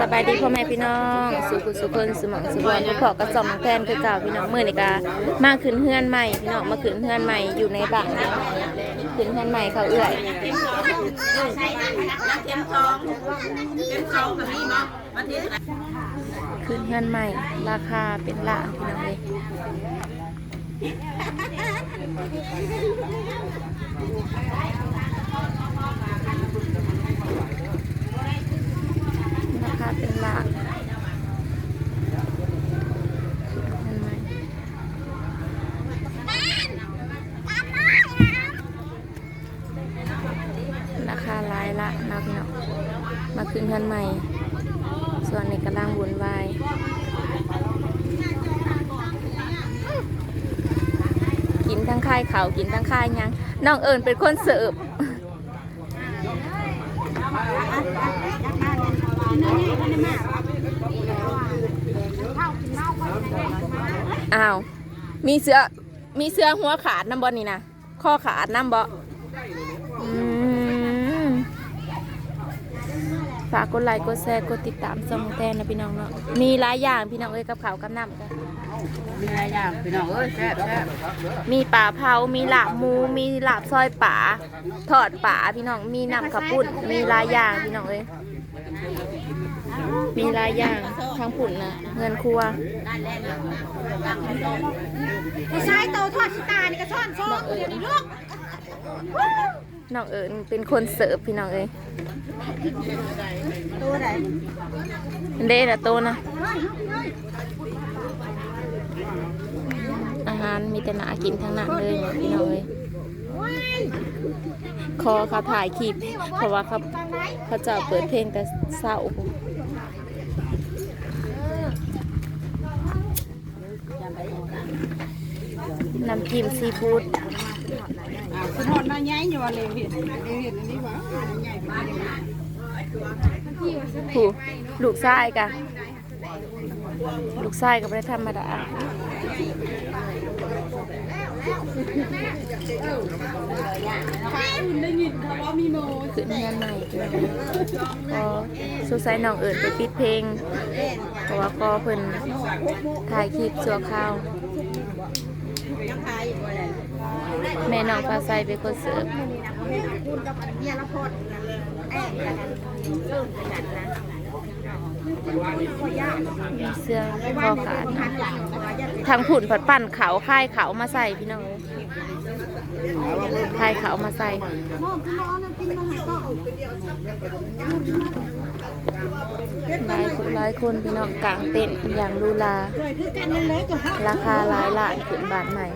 สบายดีพ่อแม่พี่น้อง สุขสุคนสมองสุวรรณพอกระสอมแทนคือเก่าพี่น้องมื่อนี่กามาขึ้นเฮือนใหม่พี่น้องมาขึ้นเฮือนใหม่อยู่ในบ้านขึ้นเฮือนใหม่เขาเอื้อยขึ้นเฮือนใหม่ ราคาเป็นล้านพี่น้องเลยราคาเป็น ลาราคาหลายละนะพี่น้องมาขึ้นเงินใหม่ ส่วนนี้กำลังวุ่นวายกินทั้งค่ายเขากินทั้งค่ายยังน้องเอิญเป็นคนเสิร์ฟ อ้าว มีเสือมีเสือหัวขาดน้ำบอนี่นะข้อขาดน้ำบออืมฝากกดไลค์กดแชร์กดติดตามช่องแทนนะพี่น้องเนาะ มีหลายอย่างพี่น้องเอ้ยกับข้าวกับน้ำกันมีอะไรอย่างพี่น้องเอ้ยแซ่บแซ่บมีป่าเผา มีลาบหมู มีลาบซอยป่า ทอดป่าพี่น้อง มีน้ำขับปุ่น มีหลายอย่างพี่น้องเอ้ย มีหลายอย่างทั้งปุ่นนะเงินครัวไม่ใช่โตทอดชิตานี่ก็ช่อนช่องเดี๋ยวนี้ลูกน้องเอิญเป็นคนเสิร์ฟพี่น้องเอ้ยตัวไหนเด้ละโตนะ อาหารมีแต่หนากินทั้งนั้นเลยพี่น้องเอ้ยคอเขาถ่ายคลิปเพราะว่าเขาเขาจะเปิดเพลงแต่เศร้า น้ำจิ้มซีฟู้ดคุณทอดมาใหญ่อยู่เลยเห็นเห็นอันนี้วะใหญ่ไปเลยผูลูกชายกะลูกชายก็ไม่ได้ธรรมดาขึ้นเงินใหม่เกินก็สุดท้ายน้องเอิญไปปิดเพลงเพราะว่าก็เพิ่นถ่ายคลิปสัวข้าว แม่น้องฟ้าใสเป็นคนเสิร์ฟคุณกับเมียละพอดแอบกันเริ่มขนาดนั้นมีเสื้อคอขาดทางผุ่นผัดปั่นเขาค่ายเขามาใส่พี่น้องค่ายเขามาใส่หลายคนหลายคนพี่น้องกลางเต็นท์อย่างดูลา ราคาหลายล้านขึ้นบาทใหม่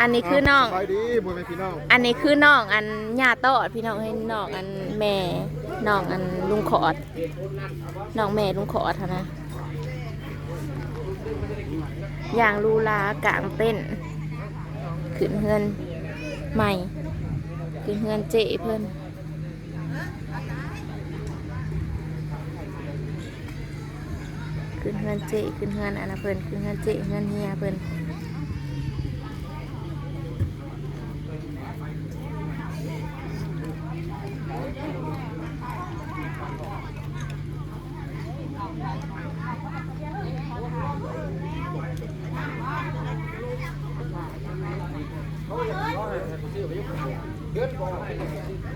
อันนี้คือน้อง ไปดีพ่อแม่พี่น้อง อันนี้คือน้องอันญาตอดพี่น้องให้น้องอันแม่น้องอันลุงขอดน้องแม่ลุงขอดหั้นนะอย่างลูลากลางเต้นท์ขึ้นเฮือนใหม่ขึ้นเฮือนเจเพิ่นขึ้นเฮือนเจขึ้นเฮือนอันนะเพิ่นขึ้นเฮือนเจเฮือนเฮียเพิ่น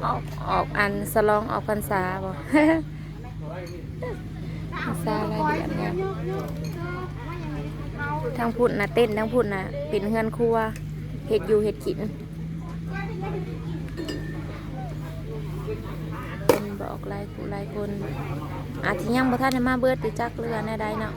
ออกออกอันสลองออกพรรษาบ่พรรษารายเดือนเนี่ยทั้งพุ่นนะเต้นทั้งพุ่นนะเป็นเฮือนครัวเห็ดอยู่เห็ดกินคนบอกหลายผู้หลายคน อาจจะยังบ่ทันได้มาเบิดหรือจักเรือแน่ใดเนาะ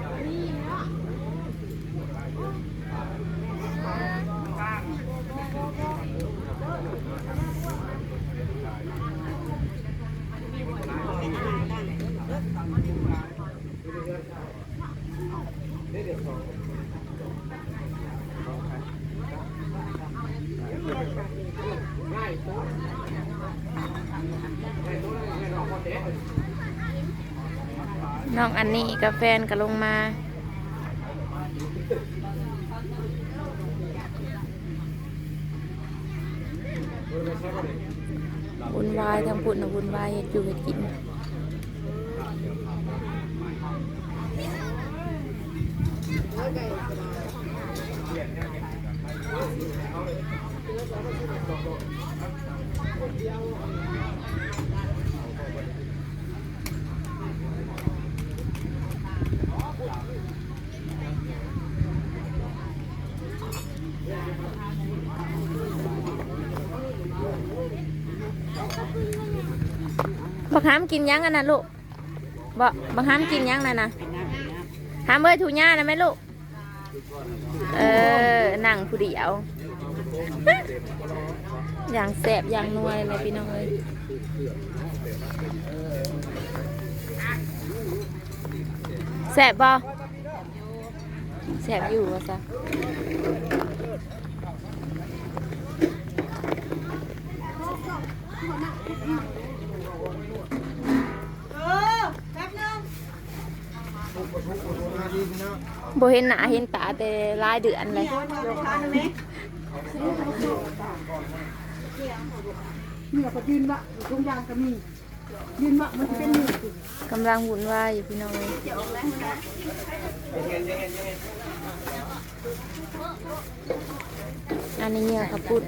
น้องอันนี้กับแฟนก็ลงมา วุ่นวายทั้งปุ่นะวุ่นวายเฮ็ดอยู่เฮ็ดกิน บักหามกินยังอันนะลูกบ่บักหามกินยังนั่นนะหามเอ้ยถูญ่านะแม่ลูก เออนั่งผู้เดียว อย่างแสบอย่างนัวเลยพี่น้องเอ้ยแสบบ่แสบอยู่วะจ๊ะ บ่เห็นหน้าเห็นตาแต่รายเดือนเลยเหนียก็ยืนวะทุกอย่างก็มียืนวะมันจะเป็นหนึ่งกำลังวุ่นวายอยู่พี่น้องเลยอันนี้เนี่ยครับปุ้น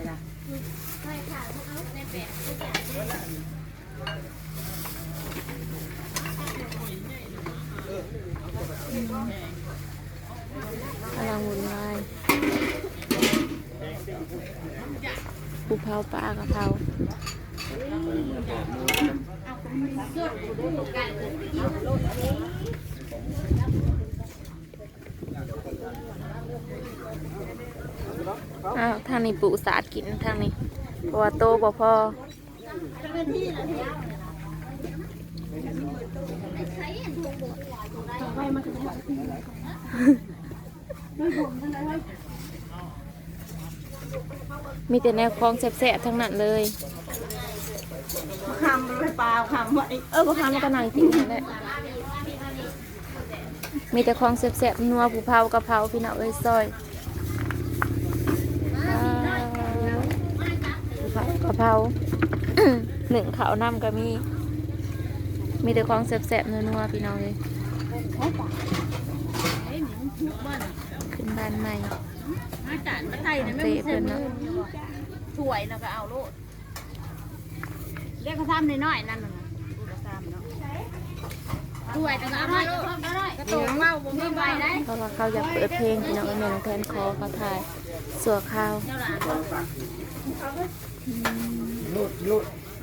กำลังวุ่นวาย ปูเผาปลากระเพราอ้าวทางนี้ปูสาดกินทางนี้เพราะว่าโตบ่พอมี แต่แนวคลองแซ่บๆทั้งนั้นเลยคำไปเปล่าคำไว้เออบ่ทำมันก็นั่งกินนั่นแหละมีแต่ของแซ่บๆนัวผู้เผากะเพราพี่น้องเอ้ยซอยอ่าผู้เผากะเพราหนึ่งข้าวน้ำก็มี มีแต่ของแซ่บๆนัวๆพี่น้องเลย ขึ้นบ้านใหม่อาจารย์มาไทยนะเตะเพิ่นเนาะถ้วยนะก็เอาโลดเรียกกระซ้ำน้อยๆนั่นน่ะกระซ้ำเนาะถ้วยแต่ก็เอาน้อยกระตุกเมาบ่มีใบได้เพราะว่าเขาอยากเปิดเพลงพี่น้องเอ้ยแม่น้องแทนคอเขาถ่ายสัวข้าว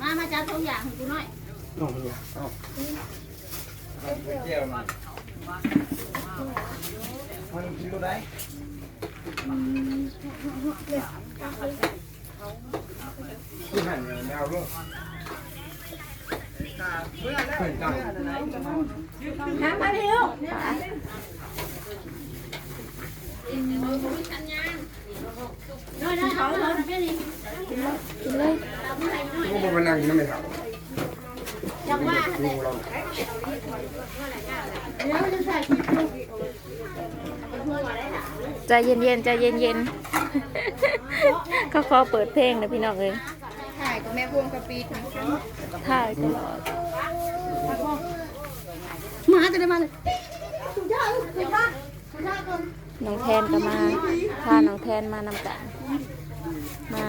มามาจับทุกอย่างให้กูหน่อยน้ำมาพี่ลูกน้อยๆเขาเลยนะพี่ นี่กินเลยก็บ่มานั่งนั่นไม่เท่าจังว่า ดูเราเดี๋ยวจะใส่ขี้ลูกอีกใจเย็นๆใจเย็นๆเขาขอเปิดเพลงนะพี่น้องเอ้ยถ่ายกับแม่พวงกะปีถึงถ่ายตลอดมาจะได้มาเลยสุดยอดสุดยอดสุดยอดคนน้องแทนก็มาพาน้องแทนมานำกันมา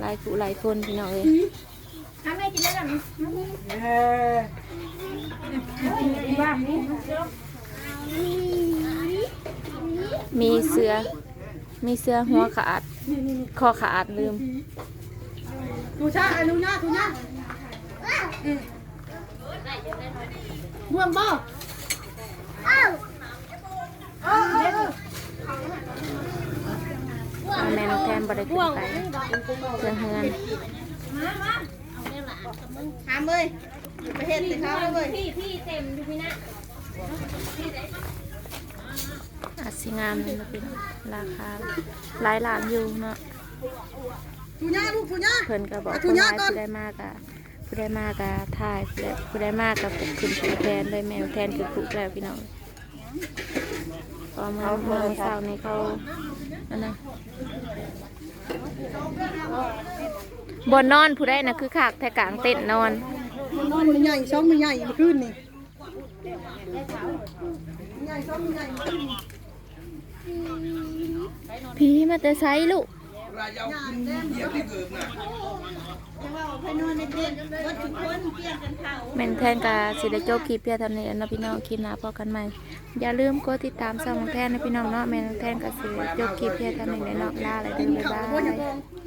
หลายผู้หลายคนพี่น้องเอ้ย ทำแม่กินได้แบบนี้มีเสือ มีเสือหัวขาด คอขาดลืมดูชาอนุญาตทุญาตบวมบ่อ้าวเออเออแม่น้องแทนบ่ได้ขึ้นไปเพื่อนเฮือน ถามเลยไปเห็นสิเขาเลยอาจสิงามเลยนะพี่น้องราคาหลายล้านอยู่เนาะทุญาตลูกทุญาตเพิ่นก็บอกเอาทุคนญาร้ายก่อนผู้ได้มากอะผู้ได้มากอะถ่ายผู้ได้ผู้ได้มากกับขึ้นผูแทนเลยแมวแทนคือผูแล้วพี่น้องพอมาเมื่อเช้านี้เขาอันนะ บนนอนผู้ได้นะคือขากแทกลางเต้นนอน นอนมันใหญ่ช่องมันใหญ่มันขึ้นนี่ใหญ่ช่องมันใหญ่มันขึ้นผีมาแต่ไซลูกเวลาจะเอาขึ้นเหยียบที่เกิบน่ะแม่นแทนกาสิได้จบคลิปเพียงเท่านี้แล้วเนาะพี่น้องคลิปหน้าพบกันใหม่ อย่าลืมกดติดตามช่องของแทนนะพี่น้องเนาะแม่นแทนกาสิได้จบคลิปเพียงเท่านี้เลยเนาะลาเลยเด้อบ๊ายบาย